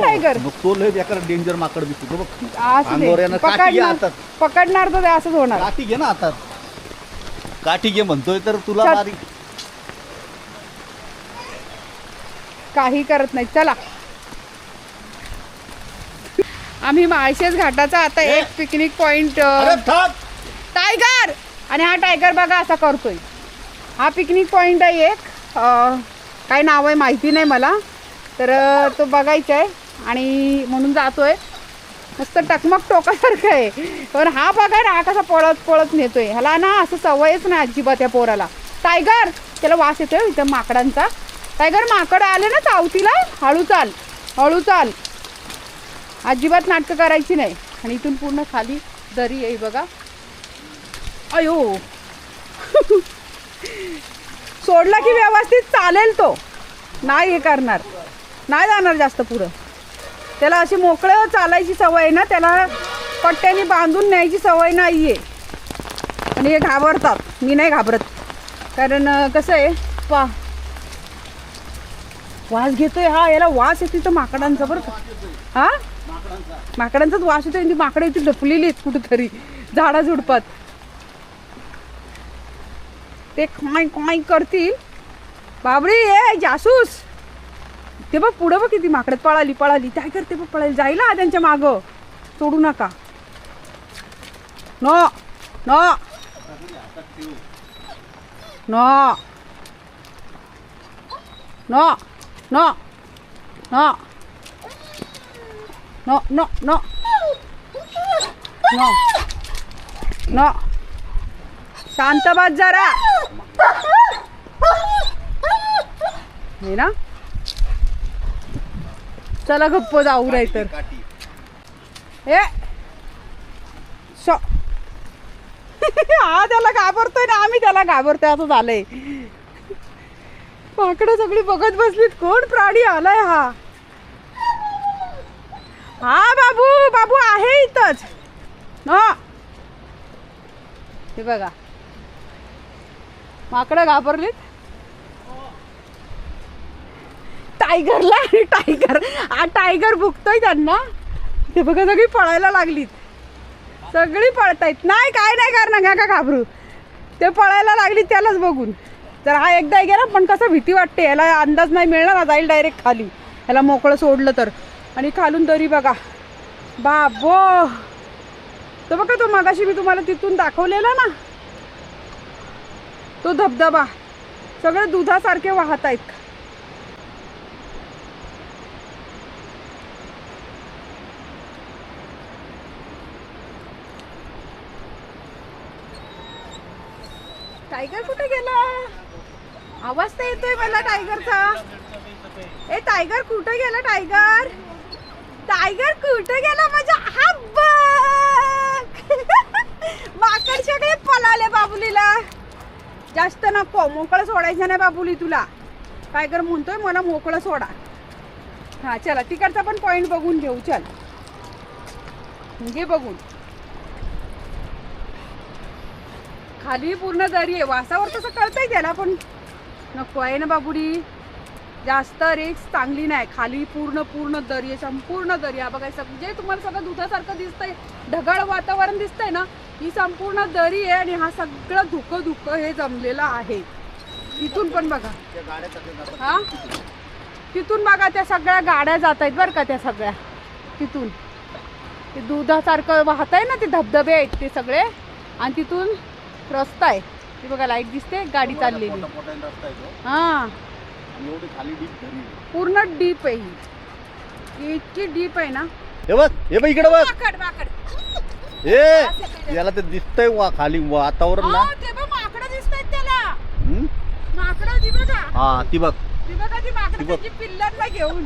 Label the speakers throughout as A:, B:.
A: Tiger
B: मग तो लय बेकार डेंजर माकड दिसतो. बघ
A: असू
B: अंगावर
A: दे.
B: येणं काठी घे
A: पकडणार
B: हातात.
A: पकडणार तर ते असंच होणार.
B: काठी घे ना आता काठी घे म्हणतोय तर तुला
A: चल.
B: बारीक
A: काही करत नाही. चला. आम्ही माळशेज घाटाचा आता एक पिकनिक पॉइंट
B: अरे थांब!
A: टायगर आणि हा टायगर बघा असा करतोय. हा पिकनिक पॉइंट आहे एक. अं, काय नाव आहे माहिती नाही मला. तर तो बघायचा आहे आणि म्हणून जातोय. मस्त टकमक टोकासारखं आहे. पण हा बघा ना हा कसा पळत पळत नेतोय. ह्याला ना असं सवयच नाही अजिबात या पोराला. टायगर! त्याला वास येतोय हो इथं माकडांचा. टायगर माकड आले ना चावतीला? हळू चाल हळू चाल. अजिबात नाटकं करायची नाही. आणि इथून पूर्ण खाली दरी आहे बघा. अयो! सोडला की व्यवस्थित चालेल तो. नाही हे करणार. नाही जाणार जास्त पुढं त्याला अशी मोकळं चालायची सवय ना त्याला पट्ट्याने बांधून न्यायची सवय नाही आहे आणि हे घाबरतात. मी नाही घाबरत. कारण कसं आहे पा वास घेतोय हा याला वास येते तर माकडांचा बरं का. हा? माकडांचाच वास येतोय ती माकडं इथे लपलेली आहेत कुठंतरी. झाडा झुडपात. ते काय काय करतील? बाबरी ए जासूस! ते बघ पुढं बघ किती माकडत पळाली पळाली. काय करते बघ पळाली. जायला त्यांच्या मागं. सोडू नका. न न. No, no, no, no, no, no, no, no. शांत बात जरा. ना? चला गप्प जाऊ राही तर. शो. हा त्याला घाबरतोय ना आम्ही त्याला घाबरतोय असं झालंय. माकडं सगळी बघत बसलीत कोण प्राणी आलाय हा? हा बाबू बाबू आहे इथंच. न हे बघा. माकडं घाबरलीत. टायगरला आणि टायगर हा टायगर भुकतोय त्यांना. ते बघा सगळी पळायला लागलीत. सगळी पळतायत. नाही काय नाही करणार का घाबरू. ते पळायला लागली त्यालाच बघून. तर हा एकदा गेला पण कसं भीती वाटते. याला अंदाज नाही मिळणार ना जाईल डायरेक्ट खाली. याला मोकळं सोडलं तर. आणि खालून तरी बघा. बाबो! तो बघा तो मगाशी मी तुम्हाला तिथून दाखवलेला ना. तो धबधबा. सगळे दुधासारखे वाहत आहेत टायगर कुठे गेला? आवाज तर येतोय मला टायगरचा. ए टायगर कुठे गेला टायगर? टायगर कुठे गेला माझ्या? हा बघ! माकड बाबुलीला. जास्त नको मोकळं सोडायचं नाही बाबुली तुला. टायगर म्हणतोय मला मोकळं सोडा. हा चला तिकडचा पण पॉइंट बघून घेऊ चल. म्हणजे बघून. खाली पूर्ण दरी आहे. वासावर तसं कळतंय त्याला पण नको आहे ना बाबुडी. जास्त रिक्स चांगली नाही. खाली पूर्ण पूर्ण दरी आहे संपूर्ण दरी आहे. बघा सग जे तुम्हाला सगळं दुधासारखं दिसतंय ढगाळ वातावरण दिसतंय ना ही संपूर्ण दरी आहे आणि हा सगळं धुकं धुकं हे जमलेलं आहे. तिथून पण बघा.
B: गाड्या
A: हा? तिथून बघा त्या सगळ्या गाड्या जात आहेत बरं का त्या सगळ्या. तिथून. ते दुधासारखं वाहत आहे ना ते धबधबे आहेत ते सगळे. आणि तिथून रस्ता आहे. ती बघा लाइट दिसते गाडी चाललेली.
B: मोठा मोठा रस्ता आहे तो.
A: हा. पूर्ण डीप आहे ही. इतकी डीप आहे ना.
B: हे बघ हे बघ इकडे बघ.
A: माकड माकड
B: हे याला ते दिसतंय वा खाली वातावरण ना.
A: हो, ते बघ माकडं दिसतायत त्याला.
B: हम्म?
A: माकडं ती बघा.
B: हा ती बघ.
A: ती बघा ती माकडं
B: ती बघ.
A: त्याची पिल्लांना घेऊन.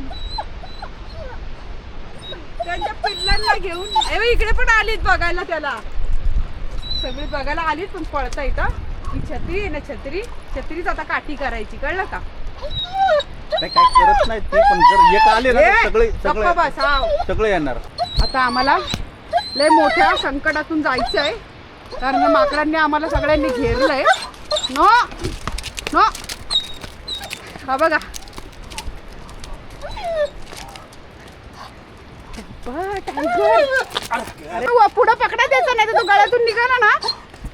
A: त्यांच्या पिल्लांना घेऊन. ए बघ, इकडे पण आलीत बघायला त्याला. सगळी बघायला आलीत पण पळता इथं. ही छत्री आहे ना छत्री? छत्रीच आता काठी करायची कळलं का?
B: काय काय करत नाही ते पण जर एक आले ना
A: ए,
B: तर सगळे
A: गप्प
B: सगळे
A: बस हाव.
B: सगळे येणार.
A: आता आम्हाला लय मोठ्या संकटातून जायचं आहे. कारण या माकडांनी आम्हाला सगळ्यांनी घेरलंय. No no. हा बघा. अरे वा, पुढं पकडा द्यायचं नाही तर तो गळ्यातून निघाला ना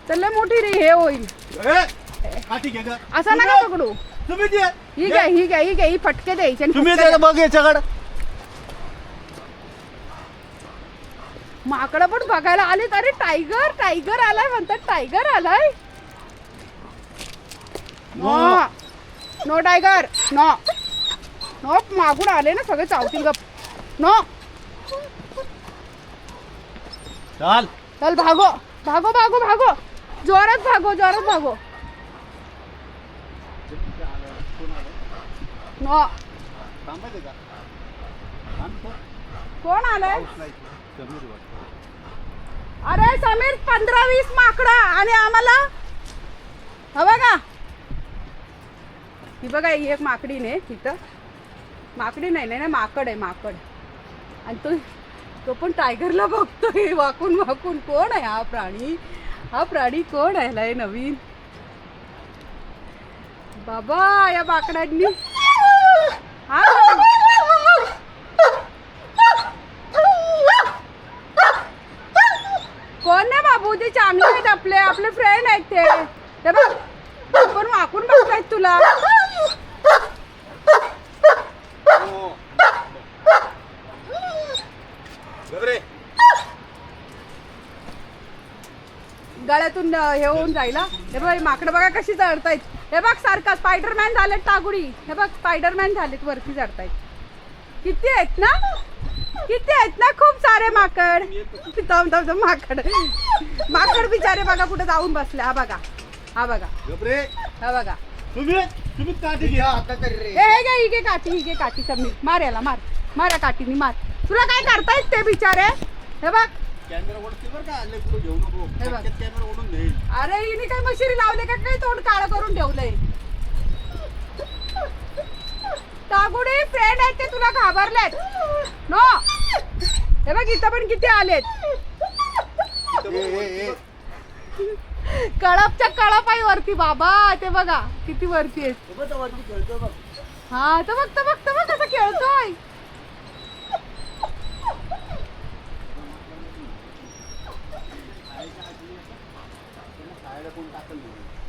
A: तर लय मोठी रे हे होईल. असं नका पकडू.
B: तुम्ही दे.
A: ही घ्या ही घ्या ही घ्या ही फटके द्यायचे आणि
B: तुम्ही
A: फटके
B: बघ याच्याकडं.
A: माकडं पण बघायला आलेत. अरे टायगर टायगर आलाय म्हणतात. टायगर आलाय. No. No tiger no. No मागून आले ना सगळे चावतील गप. नो.
B: चाल.
A: चल भागो. भागो भागो भागो. जोरात भागो जोरात भागो. नो. कोण आलंय? अरे समीर पंधरा वीस माकडा आणि आम्हाला हवं का? ही बघा ही एक माकडी ने तिथं माकडी नाही नाही नाही, माकड आहे माकड. आणि तो तो पण टायगरला बघतोय वाकून वाकून. कोण आहे हा प्राणी? हा प्राणी कोण आहे? नवीन. बाबा या बाकडांनी हा? कोण ना बाबू ते चांगले आहेत आपले. आपले फ्रेंड आहेत ते. बघ ते पण वाकून बघतायत तुला
B: हो. गबरे.
A: गळ्यातून हे होऊन जाईल हा. बघ माकडं बघा कशी चढतायत हे बघ सारखा स्पायडरमॅन झालेत टागुडी हे बघ स्पायडरमॅन झालेत वरती चढतायत किती आहेत ना? किती आहेत ना खूप सारे माकड. माकड. माकड बिचारे बघा कुठे जाऊन बसले. हा बघा. हा बघा. हा बघा. हे घे ही काठी ही घे काठी. समीर मार याला मार. मारा काठीनी मार. तुला काय करतायत ते बिचारे? हे बघ.
B: कॅमेरा ओढते बरं का आले पुढे घेऊ नको.
A: हे बघ.
B: पटकन कॅमेरा ओढून घेईल.
A: अरे हिने काय मशिरी लावले का? काय तोंड काळ करून ठेवलंय? टागुडी फ्रेंड आहेत ते तुला घाबरलेत. नो. हे बघ इथं पण किती आलेत.
B: ए, ए, ए.
A: कळपच्या कळप आहे वरती बाबा ते बघा किती वरती आहेत.
B: हे.
A: हा तर बघ तर बघ तर बघ कसं खेळतोय
B: खायला कोण टाकल नाही.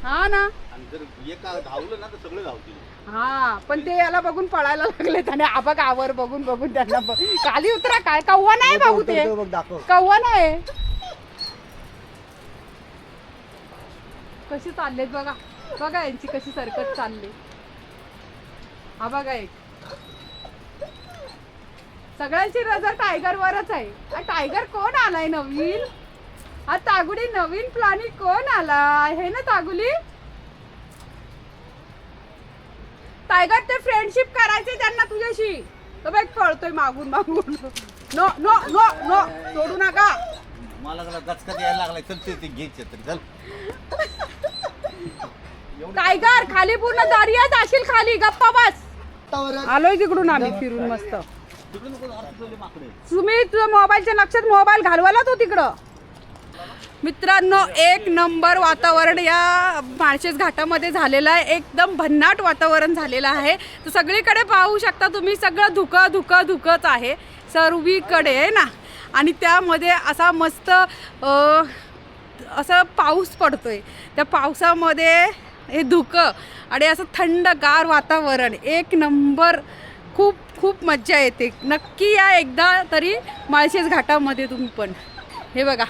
A: हा ना.
B: आणि जर एक धावलं ना तर सगळे धावतील.
A: हा पण ते याला बघून पळायला लागलेत आणि आबा आवर बघून बघून त्यांना ब- खाली उतरा काय? कव्वा नाही भाऊ ते.
B: बघ दाखव.
A: कव्वा नाही. कशी चाललेत बघा. बघा यांची कशी सरकत चालली. हा बघा एक. सगळ्यांची नजर टायगर वरच आहे. हा टायगर कोण आलाय नवीन? हा तागुडी नवीन प्राणी कोण आला? हे ना तागुली? टायगर ते फ्रेंडशिप करायचे त्यांना तुझ्याशी. तो बघ पळतोय मागून मागून. नो नो नो नो सोडू नका.
B: मला जरा गचका यायला लागलाय. चल ते ते घ्यायचे तरी चल.
A: टायगर खाली पूर्ण दर्या जाशील खाली. गप्पा बस. आलोय तिकडून आम्ही फिरून मस्त.
B: तिकडे नको माकडे?
A: तुझ्या मोबाईलच्या लक्षात मोबाईल घालवायला तो तिकडं. मित्रांनो एक नंबर वातावरण या माळशेज घाटामध्ये झालेलं आहे. एकदम भन्नाट वातावरण झालेलं आहे. तर सगळीकडे पाहू शकता तुम्ही सगळं धुकं धुकं धुकंच आहे. सर्वीकडे आहे ना? आणि त्यामध्ये असा मस्त असं पाऊस पडतोय. त्या पावसामध्ये हे धुकं आणि असं थंडगार वातावरण एक नंबर. खूप खूप मज्जा येते. नक्की या एकदा तरी माळशेज घाटामध्ये तुम्ही पण. हे बघा.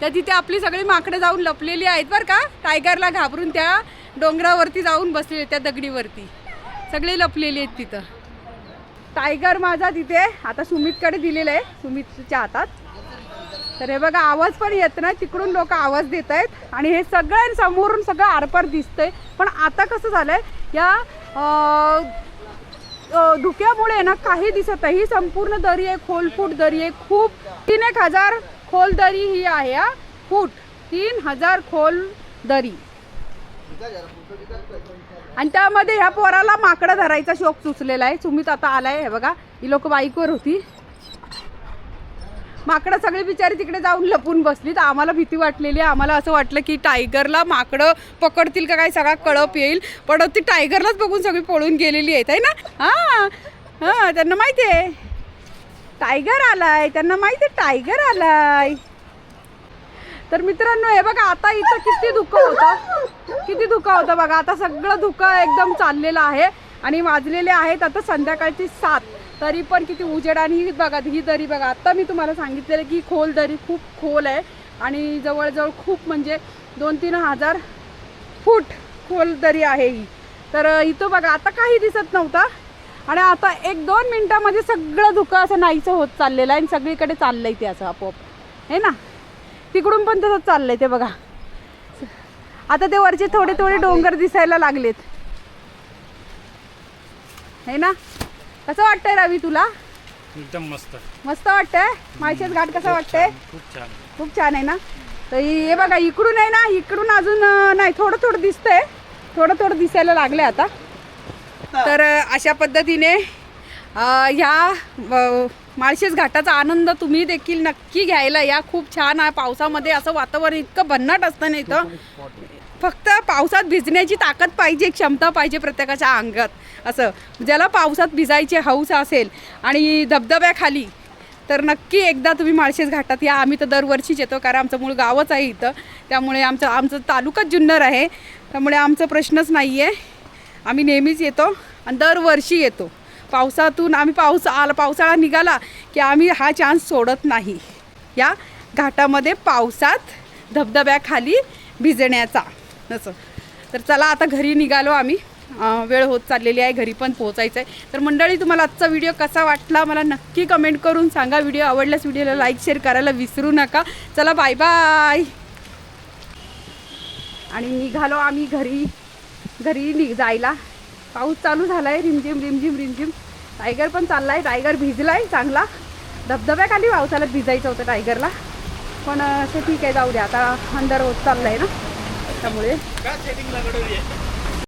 A: त्या तिथे आपली सगळी माकडं जाऊन लपलेली आहेत बरं का. टायगरला घाबरून त्या डोंगरावरती जाऊन बसलेले त्या दगडीवरती. सगळे लपलेली आहेत तिथं. टायगर माझा तिथे आता सुमितकडे दिलेलं आहे सुमितच्या हातात. तर हे बघा आवाज पण येत नाही तिकडून लोक आवाज देत आहेत. आणि हे सगळं समोरून सगळं आरपार दिसतंय. पण आता कसं झालंय या धुक्यामुळे ना काही दिसत आहे ही संपूर्ण दरी आहे खोलफूट दरी आहे. खूप तीन एक हजार खोल दरी ही आहे फूट तीन हजार खोल दरी. आणि त्यामध्ये ह्या पोराला माकडं धरायचा शोक सुचलेला आहे. सुमित आता आलाय हे बघा ही लोक बाईकवर होती. माकडं सगळी बिचारी तिकडे जाऊन लपून बसली तर आम्हाला भीती वाटलेली आहे. आम्हाला असं वाटलं की टायगरला माकडं पकडतील का काय सगळा कळप येईल. पण ती टायगरलाच बघून सगळी पळून गेलेली आहेत आहे ना? हां हां त्यांना माहिती आहे. टायगर आलाय त्यांना माहिती आहे टायगर आलाय. तर मित्रांनो हे बघा आता इथं किती धुकं होतं. किती धुकं होतं बघा आता सगळं धुकं एकदम चाललेलं आहे आणि वाजलेले आहेत आता संध्याकाळची सात. तरी पण किती उजेड आणि ही बघा ही दरी बघा. आता मी तुम्हाला सांगितलेलं की खोल दरी खूप खोल आहे आणि जवळजवळ खूप म्हणजे दोन तीन हजार फूट खोल दरी आहे ही. तर इथं बघा आता काही दिसत नव्हता. आणि आता एक दोन मिनिटामध्ये सगळं धुकं असं नाहीचं होत चाललेलं आहे आणि सगळीकडे चाललंय ते असं आपोआप. हे ना? तिकडून पण तसंच चाललंय ते बघा. आता ते वरचे थोडे थोडे डोंगर दिसायला लागलेत. हे ना? कसं वाटतंय रवी तुला?
C: एकदम मस्त.
A: मस्त वाटतंय? माळशेज घाट कसं वाटतंय?
C: खूप छान.
A: खूप छान आहे ना? तर हे बघा इकडून आहे ना? इकडून अजून नाही थोडं थोडं दिसतंय. थोडं थोडं दिसायला लागले आता. तर अशा पद्धतीने ह्या माळशेज घाटाचा आनंद तुम्ही देखील नक्की घ्यायला या. खूप छान आहे पावसामध्ये. असं वातावरण इतकं भन्नाट असतं ना इथं. फक्त पावसात भिजण्याची ताकद पाहिजे क्षमता पाहिजे प्रत्येकाच्या अंगात. असं. ज्याला पावसात भिजायची हौस असेल आणि धबधब्याखाली तर नक्की एकदा तुम्ही माळशेज घाटात या. आम्ही तर दरवर्षीच येतो कारण आमचं मूळ गावच आहे इथं. त्यामुळे आमचं आमचं तालुकाच जुन्नर आहे. त्यामुळे आमचा प्रश्नच नाही आहे आम्ही नेहमीच येतो आणि दरवर्षी येतो. पावसातून आम्ही पाऊस आला पावसाळा निघाला की आम्ही हा चान्स सोडत नाही. या घाटामध्ये पावसात धबधब्याखाली भिजण्याचा. असं तर चला आता घरी निघालो आम्ही. वेळ होत चाललेली आहे घरी पण पोहोचायचं आहे तर मंडळी तुम्हाला आजचा व्हिडिओ कसा वाटला मला नक्की कमेंट करून सांगा. व्हिडिओ आवडल्यास व्हिडिओला लाईक शेअर करायला विसरू नका. चला बाय बाय आणि निघालो आम्ही घरी. घरी नि जायला. पाऊस चालू झाला आहे रिमझिम रिमझिम रिमझिम. टायगर पण चालला आहे टायगर भिजला आहे चांगला. धबधब्याखाली पावसाला भिजायचं होतं टायगरला. पण असं ठीक आहे जाऊ द्या आता अंदर होत चाललं आहे ना. त्यामुळे.